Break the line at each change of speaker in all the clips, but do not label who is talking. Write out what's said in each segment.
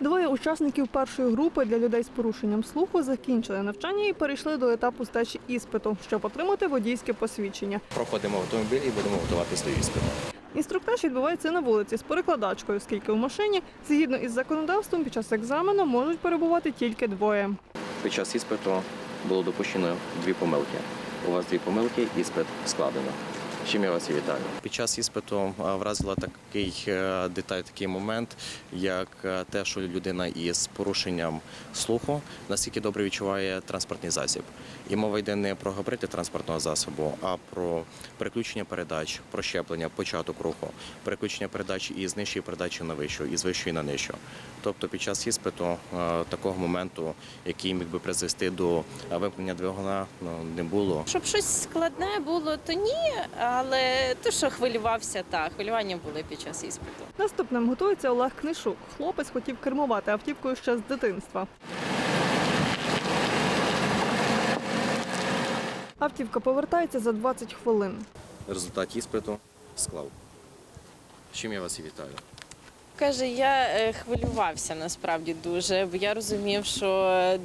Двоє учасників першої групи для людей з порушенням слуху закінчили навчання і перейшли до етапу здачі іспиту, щоб отримати водійське посвідчення.
Проходимо автомобіль і будемо готуватися до іспиту.
Інструктаж відбувається на вулиці з перекладачкою, оскільки в машині, згідно із законодавством, під час екзамену можуть перебувати тільки двоє.
Під час іспиту було допущено дві помилки. У вас дві помилки, іспит складено. Чим я вас і вітаю. Під час іспиту вразила такий е, деталь, такий момент, як е, те, що людина із порушенням слуху настільки добре відчуває транспортний засіб. І мова йде не про габарити транспортного засобу, а про переключення передач, про щеплення, початок руху, переключення передач із нижчої передачі на вищу, із вищої на нижчу. Тобто під час іспиту е, такого моменту, який міг би призвести до е, вимкнення двигуна, ну, не було.
Щоб щось складне було, то ні, але то, що хвилювався, так, хвилювання були під час іспиту.
Наступним готується Олег Книшук. Хлопець хотів кермувати автівкою ще з дитинства. Автівка повертається за 20 хвилин.
Результат іспиту склав. З чим я вас і вітаю.
Каже, я е, хвилювався насправді дуже, бо я розумів, що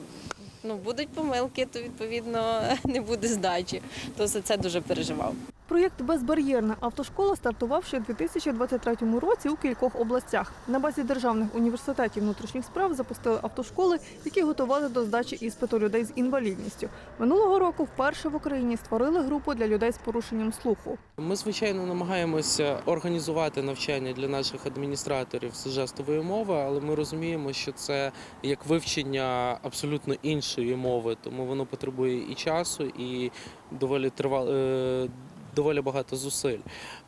ну, будуть помилки, то відповідно не буде здачі. То за це дуже переживав.
Проєкт Безбар'єрна автошкола стартував ще у 2023 році у кількох областях. На базі державних університетів внутрішніх справ запустили автошколи, які готували до здачі іспиту людей з інвалідністю. Минулого року вперше в Україні створили групу для людей з порушенням слуху.
Ми звичайно намагаємося організувати навчання для наших адміністраторів з жестової мови, але ми розуміємо, що це як вивчення абсолютно іншої мови, тому воно потребує і часу, і доволі тривало. Доволі багато зусиль.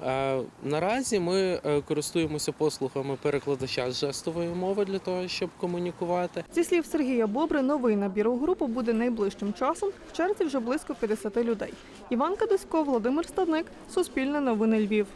Е, Наразі ми е, користуємося послугами перекладача з жестової мови для того, щоб комунікувати.
Зі слів Сергія Бобри, новий набір у групу буде найближчим часом. В черзі вже близько 50 людей. Іван Кадисько, Володимир Стадник, Суспільне новини Львів.